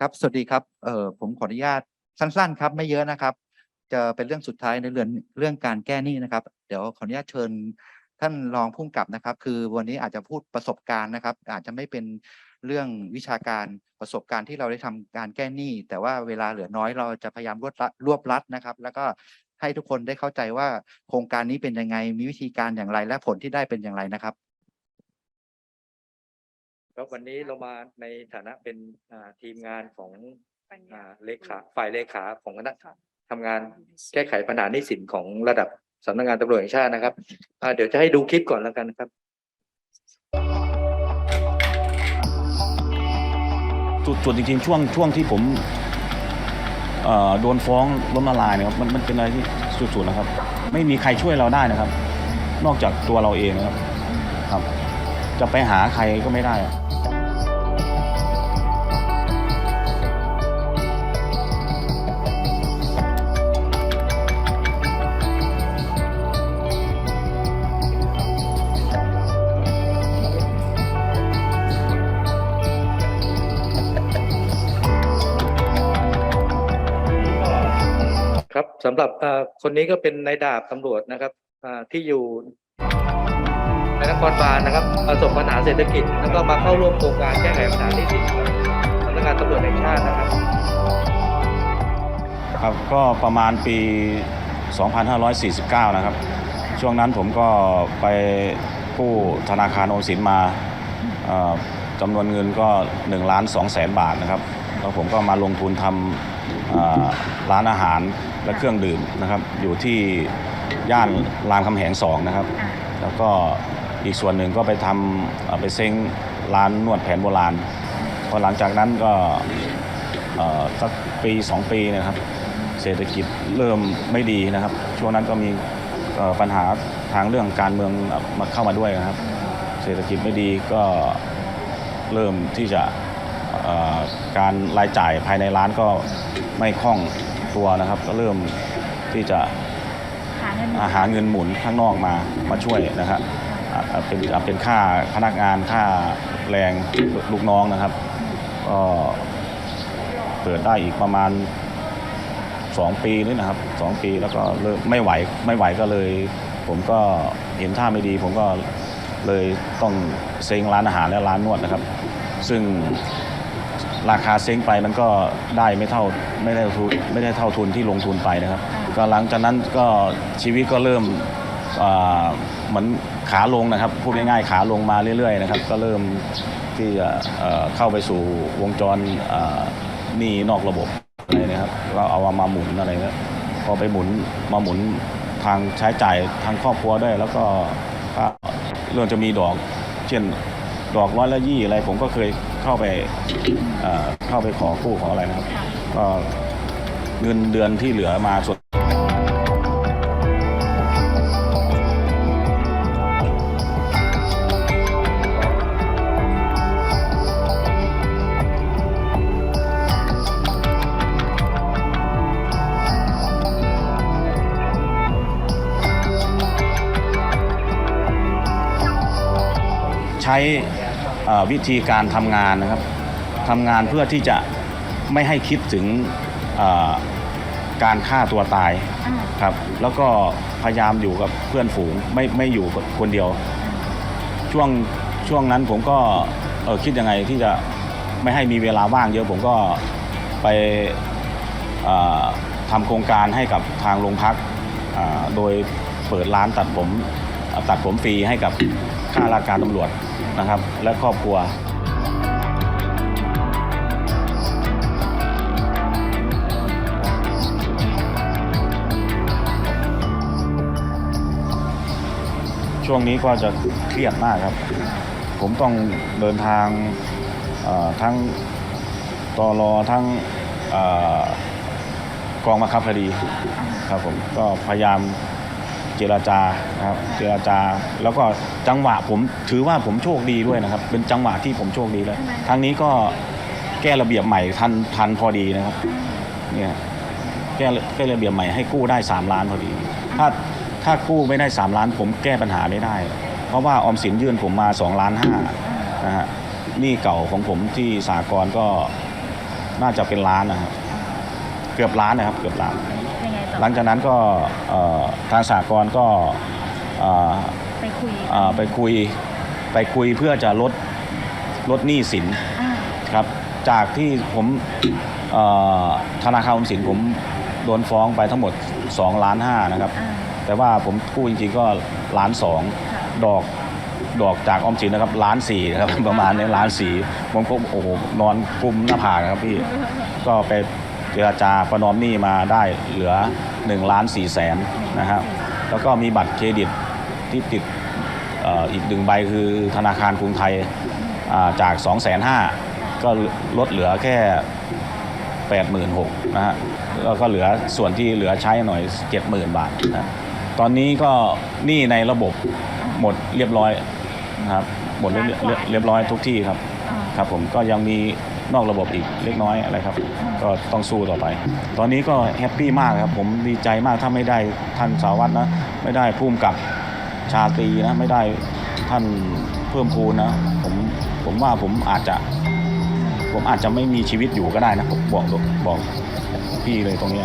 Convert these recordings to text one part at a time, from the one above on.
ครับ สวัสดีครับ เอ่อ ผมขออนุญาตสั้น ๆ ครับ ไม่เยอะนะครับ จะเป็นเรื่องสุดท้ายในเรื่อนเรื่องการแก้หนี้นะครับ เดี๋ยวขออนุญาตเชิญท่านรองผู้กำกับนะครับ คือวันนี้อาจจะพูดประสบการณ์นะครับ อาจจะไม่เป็นเรื่องวิชาการประสบการณ์ที่เราได้ทำการแก้หนี้ แต่ว่าเวลาเหลือน้อยเราจะพยายามรวดรัดรวบรัดนะครับ แล้วก็ให้ทุกคนได้เข้าใจว่าโครงการนี้เป็นยังไง มีวิธีการอย่างไร และผลที่ได้เป็นอย่างไรนะครับ ครับวันนี้เรามาในฐานะเป็นอ่าทีมงานของอ่าเลขาฝ่ายเลขาของคณะทำงานแก้ไขปัญหาหนี้สินของระดับสำนักงานตำรวจแห่งชาตินะครับอ่าเดี๋ยวจะให้ดูคลิปก่อนแล้วกันนะครับ จุดจุดจริงๆช่วงช่วงที่ผมเอ่อโดนฟ้องล้มละลายเนะครับมันมันเป็นอะไรที่สุดๆนะครับ ไม่มีใครช่วยเราได้นะครับ นอกจากตัวเราเองนะครับครับ จะไปหาใครก็ไม่ได้อะ หรับคนนี้ก็เป็นนายดาบตำรวจนะครับที่อยู่ในนครบาลนะครับ ประสบปัญหาเศรษฐกิจ แล้วก็มาเข้าร่วมโครงการแก้ไขปัญหาหนี้สินของสำนักงานตำรวจแห่งชาตินะครับ ครับก็ประมาณปี 2549 นะครับ ช่วงนั้นผมก็ไปกู้ธนาคารโอสินมาจำนวนเงินก็1ล้าน2แสนบาทนะครับ แล้วผมก็มาลงทุนทำร้านอาหาร และเครื่องดื่มนะครับ อยู่ที่ย่านรามคำแหง2นะครับ แล้วก็อีกส่วนหนึ่งก็ไปทำเอ่อไปเซ้งร้านนวดแผนโบราณพอหลังจากนั้นก็เอ่อสักปีสองปีนะครับ เศรษฐกิจเริ่มไม่ดีนะครับ ช่วงนั้นก็มีเอ่อปัญหาทางเรื่องการเมืองมาเข้ามาด้วยนะครับ เศรษฐกิจไม่ดีก็เริ่มที่จะเอ่อการรายจ่ายภายในร้านก็ไม่คล่อง ตัวนะครับ ก็เริ่มที่จะหาเงินหมุนข้างนอกมามาช่วยนะครับเป็นเป็นค่าพนักงานค่าแรงลูกน้องนะครับก็เปิดได้อีกประมาณ 2 ปีนี่นะครับสองปีแล้วก็เริ่มไม่ไหวไม่ไหวก็เลย ผมก็เห็นท่าไม่ดี ผมก็เลยต้องเซ้งร้านอาหารและร้านนวดนะครับ ซึ่ง ราคาเซ้งไปมันก็ได้ไม่เท่าไม่ได้ทุนไม่ได้เท่าทุนที่ลงทุนไปนะครับ ก็หลังจากนั้นก็ชีวิตก็เริ่มเหมือนขาลงนะครับพูดง่ายๆขาลงมาเรื่อยๆนะครับ ก็เริ่มที่จะเข้าไปสู่วงจรหนี้นอกระบบอะไรนะครับก็เอามาหมุนอะไรนะพอไปหมุนมาหมุนทางใช้จ่ายทางครอบครัวด้วย แล้วก็ก็เรื่องจะมีดอก เช่นดอกร้อยละยี่อะไรผมก็เคย เข้าไปเข้าไปขอกู้ขออะไรนะครับ ก็เงินเดือนที่เหลือมาส่วนใช้ วิธีการทำงานนะครับทำงานเพื่อที่จะไม่ให้คิดถึงเอ่อการฆ่าตัวตายอ่าครับ แล้วก็พยายามอยู่กับเพื่อนฝูงไม่ไม่อยู่กับคนเดียว ช่วงช่วงนั้นผมก็เออคิดยังไงที่จะไม่ให้มีเวลาว่างเยอะผมก็ไปเอ่อทำโครงการให้กับทางโรงพักอ่าโดยเปิดร้านตัดผมตัดผมฟรีให้กับ ข้าราชการตำรวจนะครับ และครอบครัวช่วงนี้ก็จะเครียดมากครับ ผมต้องเดินทางทั้งตอรอทั้งอกองบังคับคดีครับผมก็พยายาม เจราจานะครับเจราจา แล้วก็จังหวะผมถือว่าผมโชคดีด้วยนะครับ เป็นจังหวะที่ผมโชคดีเลยทางนี้ก็แก้ระเบียบใหม่ทันทันพอดีนะครับเนี่ยแก้แก้ระเบียบใหม่ให้กู้ได้ 3 ล้านพอดี ถ้าถ้ากู้ไม่ได้ 3 ล้าน ผมแก้ปัญหาไม่ได้ เพราะว่าออมสินยื่นผมมา2ล้านห้านะฮะนี่เก่าของผมที่สากลก็น่าจะเป็นล้านนะครับ เกือบล้านนะครับ เกือบล้าน หลังจากนั้นก็เอ่อทางสากลก็เอ่อไปคุยเอ่อไปคุยไปคุยเพื่อจะลดลดหนี้สิน อ่าครับจากที่ผมเอ่อธนาคารออมสินผมโดนฟ้องไปทั้งหมด2ล้านห้านะครับ อ่า แต่ว่าผมกู้จริงๆก็ล้านสองค่ะดอกดอกจากออมสินนะครับล้านสี่นะครับ ประมาณนี้ล้านสี่ผมก็โอ้โหนอนกลุมหน้าผากนะครับพี่ ก็ไปเจรจาประนอมหนี้มาได้เหลือ 1ล้าน4แสนนะครับแล้วก็มีบัตรเครดิตที่ติดอ,อีกหนึ่งใบคือธนาคารกรุงไทยจาก 2 5 0 0 0ก็ลดเหลือแค่ 86,000นะฮะแล้วก็เหลือส่วนที่เหลือใช้หน่อย 70,000 บาทนะตอนนี้ก็หนี้ในระบบหมดเรียบร้อยนะครับหมดเรียบเรียบเรียบร้อยทุกที่ครับครับผมก็ยังมี นอกระบบอีกเล็กน้อยอะไรครับ ก็ต้องสู้ต่อไป ตอนนี้ก็แฮปปี้มากครับ ผมดีใจมากถ้าไม่ได้ท่านสาวัตรนะ ไม่ได้พุ่มกับชาตรีนะ ไม่ได้ท่านเพิ่มพูนนะ ผมผมว่าผมอาจจะ ผมอาจจะไม่มีชีวิตอยู่ก็ได้นะผมบอกบอกพี่เลยตรงนี้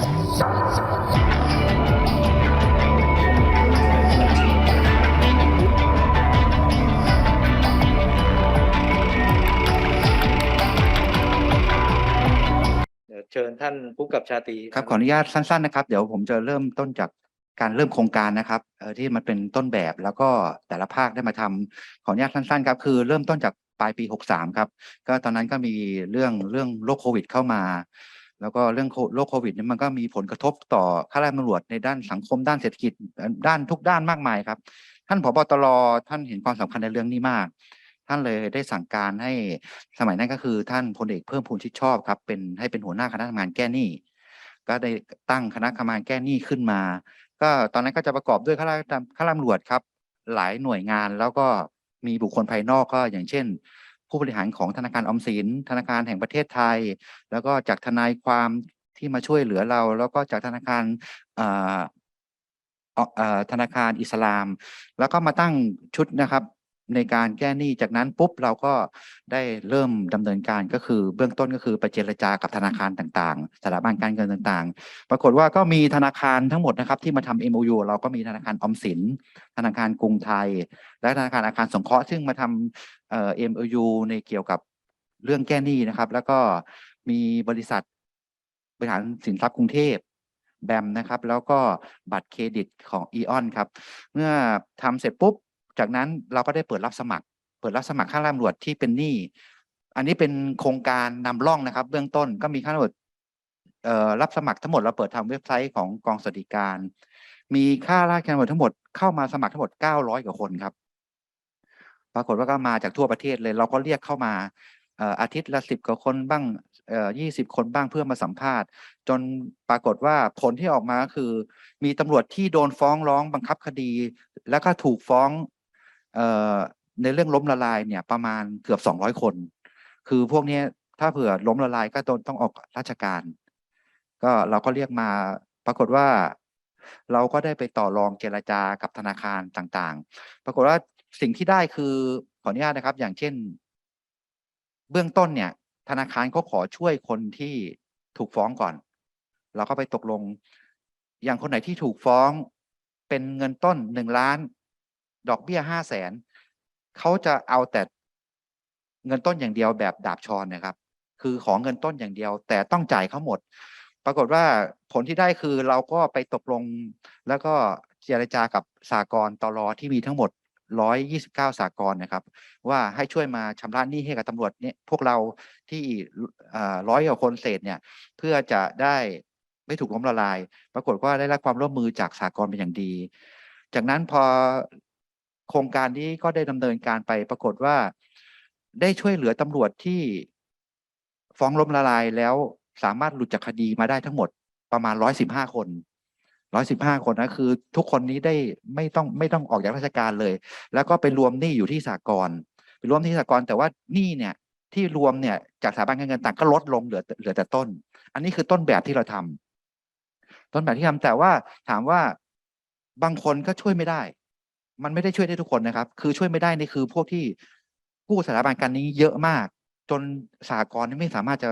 เชิญท่านผู้กับชาตรีครับขออนุญาตสั้นๆนะครับ เดี๋ยวผมจะเริ่มต้นจากการเริ่มโครงการนะครับที่มันเป็นต้นแบบแล้วก็แต่ละภาคได้มาทำขออนุญาตสั้นๆครับคือเริ่มต้นจากปลายปี 63 ครับ ก็ตอนนั้นก็มีเรื่องเรื่องโรคโควิดเข้ามา แล้วก็เรื่องโรคโควิดนี่มันก็มีผลกระทบต่อข้าราชการตำรวจในด้านสังคมด้านเศรษฐกิจด้านทุกด้านมากมายครับ ท่านผบตรท่านเห็นความสำคัญในเรื่องนี้มาก ท่านเลยได้สั่งการให้สมัยนั้นก็คือท่านพลเอกเพิ่มพูนชิดชอบครับ เป็นให้เป็นหัวหน้าคณะทำงานแก้หนี้ ก็ได้ตั้งคณะกรรมการแก้หนี้ขึ้นมา ก็ตอนนั้นก็จะประกอบด้วยข้าราชการข้าราชการตำรวจครับ หลายหน่วยงานแล้วก็มีบุคคลภายนอกก็อย่างเช่น ผู้บริหารของธนาคารออมสิน ธนาคารแห่งประเทศไทย แล้วก็จากทนายความที่มาช่วยเหลือเรา แล้วก็จากธนาคารอ่อเอ่อเอ่อธนาคารอิสลาม แล้วก็มาตั้งชุดนะครับ ในการแก้หนี้จากนั้นปุ๊บเราก็ได้เริ่มดำเนินการก็คือเบื้องต้นก็คือไปเจรจากับธนาคารต่างๆสถาบันการเงินต่างๆ ปรากฏว่าก็มีธนาคารทั้งหมดนะครับที่มาทำ MOU เราก็มีธนาคารออมสิน ธนาคารกรุงไทย และธนาคารอาคารสงเคราะห์ซึ่งมาทำเอ่อ MOU ในเกี่ยวกับเรื่องแก้หนี้นะครับ แล้วก็มีบริษัทบริหารสินทรัพย์กรุงเทพแบมนะครับ แล้วก็บัตรเครดิตของอีออนครับ เมื่อทำเสร็จปุ๊บ จากนั้นเราก็ได้เปิดรับสมัคร เปิดรับสมัครข้าราชการตำรวจที่เป็นหนี้อันนี้เป็นโครงการนำร่องนะครับ เบื้องต้นก็มีข้าราชการตำรวจรับสมัครทั้งหมดเราเปิดทางเว็บไซต์ของกองสวัสดิการ มีข้าราชการตำรวจทั้งหมดเข้ามาสมัครทั้งหมด 900 กว่าคนครับ ปรากฏว่าก็มาจากทั่วประเทศเลย เราก็เรียกเข้ามาอาทิตย์ละสิบกว่าคนบ้างยี่สิบคนบ้างเพื่อมาสัมภาษณ์ จนปรากฏว่าผลที่ออกมาคือ มีตำรวจที่โดนฟ้องร้องบังคับคดี แล้วก็ถูกฟ้อง ในเรื่องล้มละลายเนี่ยประมาณเกือบสองร้อยคน คือพวกนี้ถ้าเผื่อล้มละลายก็ต้องออกราชการ ก็เราก็เรียกมาปรากฏว่า เราก็ได้ไปต่อรองเจรจากับธนาคารต่างๆ ปรากฏว่าสิ่งที่ได้คือขออนุญาตนะครับ อย่างเช่น เบื้องต้นเนี่ย ธนาคารเขาขอช่วยคนที่ถูกฟ้องก่อน เราก็ไปตกลง อย่างคนไหนที่ถูกฟ้องเป็นเงินต้นหนึ่งล้าน ดอกเบี้ยห้าแสนเขาจะเอาแต่เงินต้นอย่างเดียวแบบดาบชอนนะครับ คือของเงินต้นอย่างเดียว แต่ต้องจ่ายเขาหมด ปรากฏว่าผลที่ได้คือเราก็ไปตกลง แล้วก็เจรจากับสากลตลอที่มีทั้งหมด 129 สากลนะครับ ว่าให้ช่วยมาชำระหนี้ให้กับตำรวจเนี่ยพวกเราที่ร้อยกว่าคนเศษเนี่ย เพื่อจะได้ไม่ถูกล้มละลาย ปรากฏว่าได้รับความร่วมมือจากสากลเป็นอย่างดี จากนั้นพอ โครงการนี้ก็ได้ดำเนินการไปปรากฏว่า ได้ช่วยเหลือตำรวจที่ฟ้องล้มละลายแล้วสามารถหลุดจากคดีมาได้ทั้งหมดประมาณ115คน115คนนะคือ ทุกคนนี้ได้ไม่ต้องไม่ต้องออกจากราชการเลย แล้วก็ไปรวมหนี้อยู่ที่สากลไปรวมที่สากลแต่ว่าหนี้เนี่ยที่รวมเนี่ยจากสถาบันการเงินต่างก็ลดลงเหลือเหลือแต่ต้น อันนี้คือต้นแบบที่เราทำต้นแบบที่ทำแต่ว่าถามว่าบางคนก็ช่วยไม่ได้ มันไม่ได้ช่วยได้ทุกคนนะครับ คือช่วยไม่ได้นี่คือพวกที่กู้สถาบันการนี้เยอะมาก จนสากลไม่สามารถจะ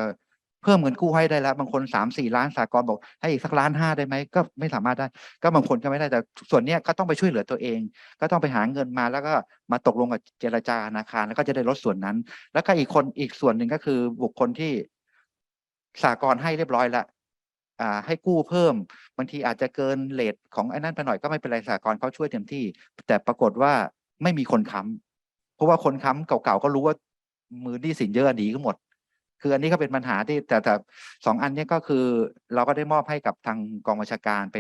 เพิ่มเงินกู้ให้ได้แล้ว บางคนสามสี่ล้านสากลบอก ให้อีกสักล้านห้าได้ไหมก็ไม่สามารถได้ ก็บางคนก็ไม่ได้แต่ส่วนเนี้ยก็ต้องไปช่วยเหลือตัวเอง ก็ต้องไปหาเงินมาแล้วก็มาตกลงกับเจรจาธนาคารแล้วก็จะได้ลดส่วนนั้น แล้วก็อีกคนอีกส่วนหนึ่งก็คือบุคคลที่สากลให้เรียบร้อยแล้ว ให้กู้เพิ่ม บางทีอาจจะเกินเลทของไอ้นั่นไปหน่อยก็ไม่เป็นไรสากลเขาช่วยเต็มที่ แต่ปรากฏว่าไม่มีคนค้ำเพราะว่าคนค้ำเก่าๆก็รู้ว่ามือหนี้สินเยอะหนีก็หมด คืออันนี้ก็เป็นปัญหาที่แต่แต่สองอันนี้ก็คือเราก็ได้มอบให้กับทางกองบัญชาการไป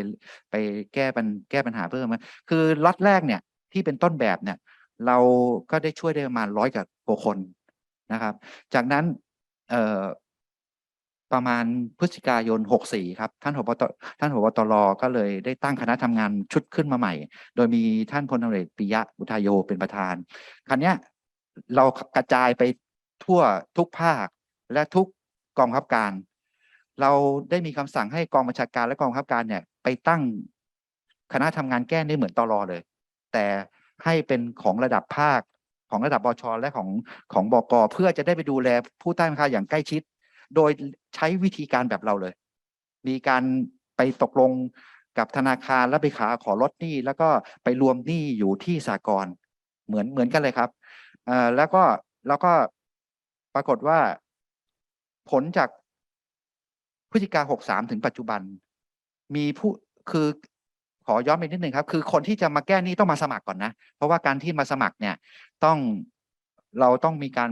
ไปแก้ปัญแก้ปัญหาเพิ่มมาคือล็อตแรกเนี่ยที่เป็นต้นแบบเนี่ย เราก็ได้ช่วยได้ประมาณร้อยกว่าคนนะครับ จากนั้นเอ่อ ประมาณพฤศจิกายน 64 ครับ ท่านผบตท่านผบตรก็เลยได้ตั้งคณะทำงานชุดขึ้นมาใหม่ โดยมีท่านพลตำรวจปิยะอุทายโยเป็นประธานครั้เนี้ยเรากระจายไปทั่วทุกภาคและทุกกองบังคับการ เราได้มีคำสั่งให้กองบัญชาการและกองบังคับการเนี่ยไปตั้งคณะทำงานแก้นี่เหมือนตลอเลย แต่ให้เป็นของระดับภาคของระดับบชและของของบกเพื่อจะได้ไปดูแลผู้ใต้บังคับอย่างใกล้ชิด โดยใช้วิธีการแบบเราเลย มีการไปตกลงกับธนาคารแล้วไปขาขอลดหนี้ แล้วก็ไปรวมหนี้อยู่ที่สากลเหมือนเหมือนกันเลยครับแล้วก็แล้วก็ปรากฏว่า ผลจากพฤศจิกาหกสามถึงปัจจุบัน มีผู้คือขอย้อนไปนิดหนึ่งครับ คือคนที่จะมาแก้หนี้ต้องมาสมัครก่อนนะ เพราะว่าการที่มาสมัครเนี่ย ต้องเราต้องมีการ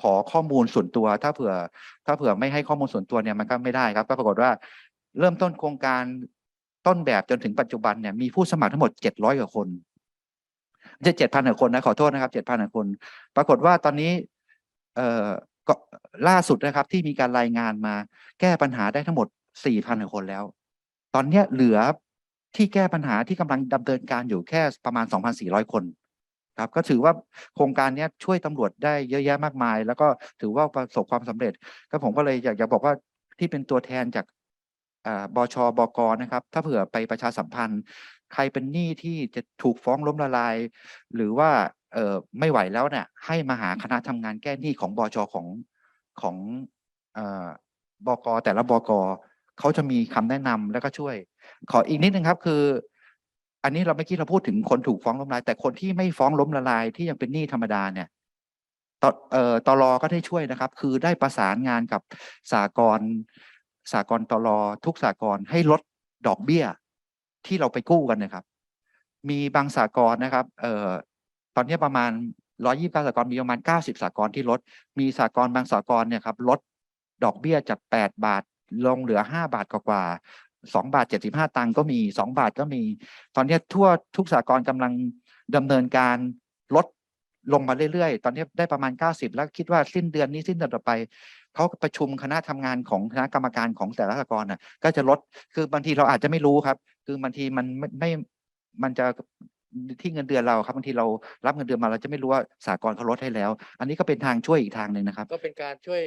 ขอข้อมูลส่วนตัว ถ้าเผื่อ ถ้าเผื่อไม่ให้ข้อมูลส่วนตัวเนี่ยมันก็ไม่ได้ครับ ก็ปรากฏว่าเริ่มต้นโครงการต้นแบบจนถึงปัจจุบันเนี่ยมีผู้สมัครทั้งหมดเจ็ดร้อยกว่าคนไม่ใช่เจ็ดพันกว่าคนนะขอโทษนะครับเจ็ดพันกว่าคน ปรากฏว่าตอนนี้ เอ่อก็ล่าสุดนะครับ ที่มีการรายงานมา แก้ปัญหาได้ทั้งหมดสี่พันกว่าคนแล้ว ตอนเนี้ยเหลือที่แก้ปัญหาที่กำลังดำเนินการอยู่แค่ประมาณ2,400คน ครับก็ถือว่าโครงการนี้ช่วยตำรวจได้เยอะแยะมากมาย แล้วก็ถือว่าประสบความสำเร็จ ก็ผมก็เลยอยากจะบอกว่าที่เป็นตัวแทนจากบชบกนะครับ ถ้าเผื่อไปประชาสัมพันธ์ ใครเป็นหนี้ที่จะถูกฟ้องล้มละลาย หรือว่าไม่ไหวแล้วเนี่ยให้มาหาคณะทำงานแก้หนี้ของบชของของบกแต่ละบกเขาจะมีคำแนะนำแล้วก็ช่วย ขออีกนิดนึงครับคือ อันนี้เราไม่คิดเราพูดถึงคนถูกฟ้องล้มละลาย แต่คนที่ไม่ฟ้องล้มละลายที่ยังเป็นหนี้ธรรมดาเนี่ยตเอ่อตลอก็ได้ช่วยนะครับ คือได้ประสานงานกับสากลสากลตลอทุกสากลให้ลดดอกเบี้ย ที่เราไปกู้กันนะครับ มีบางสากลนะครับ เอ่อตอนนี้ประมาณร้อยี่สิบสากลมีประมาณเก้าสิบสากลที่ลด มีสากลบางสากลเนี่ยครับลดดอกเบี้ยจากแปดบาทลงเหลือห้าบาทกว่า สองบาทเจ็ดสิบห้าตังก็มีสองบาทก็มี ตอนนี้ทั่วทุกสากลกำลังดำเนินการลดลงมาเรื่อยๆ ตอนนี้ได้ประมาณเก้าสิบแล้วคิดว่าสิ้นเดือนนี้สิ้นเดือนต่อไปเขาประชุมคณะทำงานของคณะกรรมการของแต่ละสากลน่ะ ก็จะลดคือบางทีเราอาจจะไม่รู้ครับ คือบางทีมันไม่ไม่มันจะที่เงินเดือนเราครับบางทีเรารับเงินเดือนมาเราจะไม่รู้ว่าสากลเขาลดให้แล้ว อันนี้ก็เป็นทางช่วยอีกทางหนึ่งนะครับ ก็เป็นการช่วย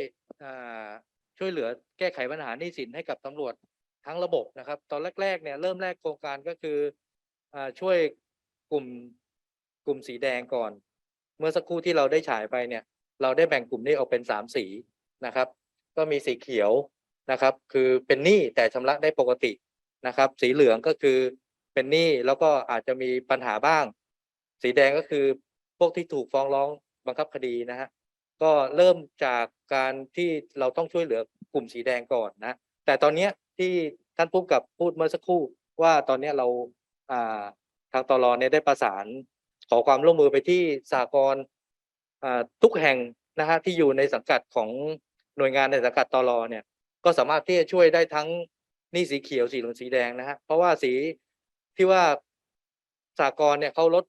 ช่วยเหลือแก้ไขปัญหาหนี้สินให้กับตำรวจ ทั้งระบบนะครับ ตอนแรกๆเนี่ยเริ่มแรกโครงการก็คืออช่วยกลุ่มกลุ่มสีแดงก่อน เมื่อสักครู่ที่เราได้ฉายไปเนี่ย เราได้แบ่งกลุ่มนี้ออกเป็นสามสีนะครับ ก็มีสีเขียวนะครับ คือเป็นหนี้แต่ชำระได้ปกตินะครับ สีเหลืองก็คือเป็นหนี้แล้วก็อาจจะมีปัญหาบ้าง สีแดงก็คือพวกที่ถูกฟ้องร้องบังคับคดีนะฮะก็เริ่มจากการที่เราต้องช่วยเหลือกลุ่มสีแดงก่อนนะ แต่ตอนเนี้ย ที่ท่านผู้กำกับพูดเมื่อสักครู่ ว่าตอนนี้เราอ่าทางตลเนี่ยได้ประสานขอความร่วมมือไปที่สากลทุกแห่งนะฮะที่อยู่ในสังกัดของหน่วยงานในสังกัดตลเนี่ย ก็สามารถที่จะช่วยได้ทั้งนี่สีเขียวสีเหลืองสีแดงนะฮะเพราะว่าสีที่ว่าสากลเนี่ยเขาลด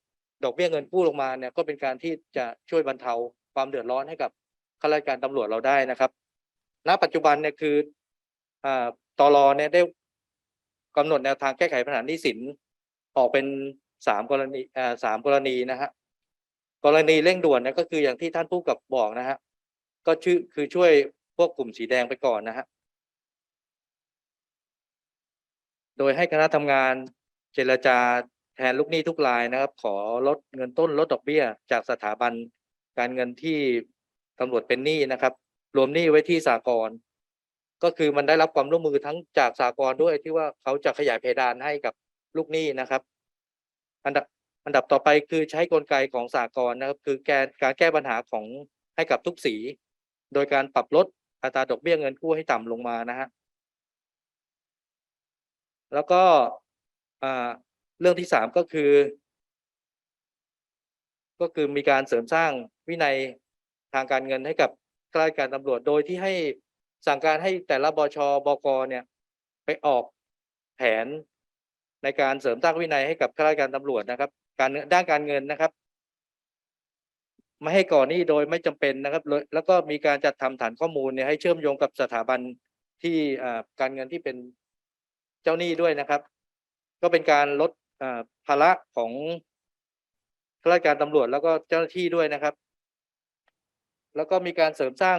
ดอกเบี้ยเงินกู้ลงมาเนี่ยก็เป็นการที่จะช่วยบรรเทาความเดือดร้อนให้กับข้าราชการตำรวจเราได้นะครับ ณ ปัจจุบันเนี่ยคือ อ่าตลเนี่ยได้กำหนดแนวทางแก้ไขปัญหาหนี้สินออกเป็นสามกรณีอ่าสามกรณีนะฮะกรณีเร่งด่วนเนี่ยก็คืออย่างที่ท่านผู้กับบอกนะฮะก็ชื่อคือช่วยพวกกลุ่มสีแดงไปก่อนนะฮะโดยให้คณะทำงานเจรจาแทนลูกหนี้ทุกรายนะครับ ขอลดเงินต้นลดดอกเบี้ย จากสถาบันการเงินที่ตำรวจเป็นหนี้นะครับ รวมหนี้ไว้ที่สากล ก็คือมันได้รับความร่วมมือทั้งจากสากลด้วยที่ว่าเขาจะขยายเพดานให้กับลูกหนี้นะครับ อันดับอันดับต่อไปคือใช้กลไกของสากลนะครับ คือแกการแก้ปัญหาของให้กับทุกสี โดยการปรับลดอัตราดอกเบี้ยเงินกู้ให้ต่ำลงมานะฮะแล้วก็เรื่องที่สามก็คือ ก็คือมีการเสริมสร้างวินัยทางการเงินให้กับข้าราชการตำรวจโดยที่ให้ สั่งการให้แต่ละบชบกเนี่ย ไปออกแผนในการเสริมสร้างวินัยให้กับข้าราชการตำรวจนะครับ การด้านการเงินนะครับ ไม่ให้ก่อหนี้โดยไม่จำเป็นนะครับ แล้วก็มีการจัดทำฐานข้อมูลเนี่ยให้เชื่อมโยงกับสถาบันที่การเงินที่เป็นเจ้าหนี้ด้วยนะครับ ก็เป็นการลดภาระของข้าราชการตำรวจแล้วก็เจ้าหน้าที่ด้วยนะครับ แล้วก็มีการเสริมสร้าง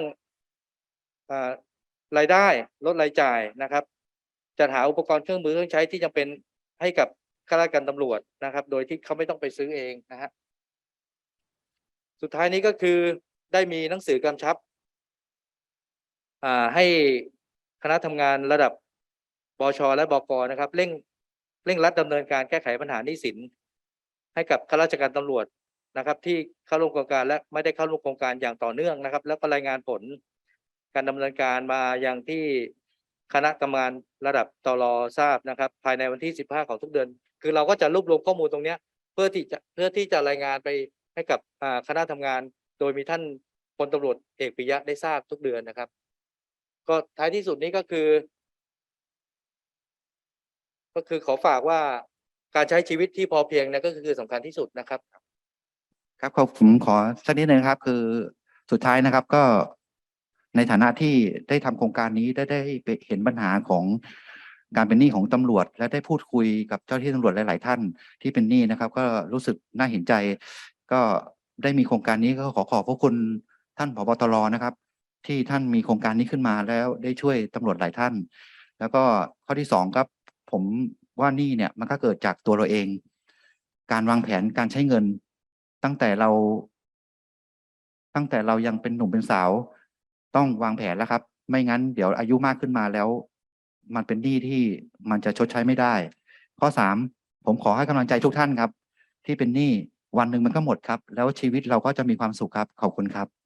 รายได้ลดรายจ่ายนะครับ จัดหาอุปกรณ์เครื่องมือเครื่องใช้ที่จำเป็นให้กับข้าราชการตำรวจนะครับ โดยที่เขาไม่ต้องไปซื้อเองนะฮะสุดท้ายนี้ก็คือได้มีหนังสือกำชับให้คณะทำงานระดับบชและบกนะครับเร่งเร่งรัดดำเนินการแก้ไขปัญหาหนี้สิน ให้กับข้าราชการตำรวจนะครับ ที่เข้าร่วมโครงการและไม่ได้เข้าร่วมโครงการอย่างต่อเนื่องนะครับ แล้วก็รายงานผล การดำเนินการมาอย่างที่คณะกรรมการระดับตรทราบนะครับ ภายในวันที่ 15 ของทุกเดือน คือเราก็จะรวบรวมข้อมูลตรงเนี้ยเพื่อที่จะเพื่อที่จะรายงานไปให้กับคณะทำงาน โดยมีท่านพลตำรวจเอกปิยะได้ทราบทุกเดือนนะครับ ก็ท้ายที่สุดนี้ก็คือ ก็คือขอฝากว่าการใช้ชีวิตที่พอเพียงเนี่ยก็คือสำคัญที่สุดนะครับ ครับขอผมขอสักนิดนึงครับ คือสุดท้ายนะครับ ก็ ในฐานะที่ได้ทำโครงการนี้ได้ได้ไปเห็นปัญหาของการเป็นหนี้ของตำรวจ และได้พูดคุยกับเจ้าหน้าที่ตำรวจหลาย ๆ ท่านที่เป็นหนี้นะครับ ก็รู้สึกน่าเห็นใจ ก็ได้มีโครงการนี้ก็ขอขอบพระคุณท่านผบตรนะครับ ที่ท่านมีโครงการนี้ขึ้นมาแล้วได้ช่วยตำรวจหลายท่าน แล้วก็ข้อที่สองครับผมว่านี้เนี่ยมันก็เกิดจากตัวเราเอง การวางแผนการใช้เงิน ตั้งแต่เรา ตั้งแต่เรายังเป็นหนุ่มเป็นสาว ต้องวางแผนแล้วครับ ไม่งั้นเดี๋ยวอายุมากขึ้นมาแล้ว มันเป็นหนี้ที่มันจะชดใช้ไม่ได้ ข้อสามผมขอให้กำลังใจทุกท่านครับ ที่เป็นหนี้วันหนึ่งมันก็หมดครับ แล้วชีวิตเราก็จะมีความสุขครับขอบคุณครับ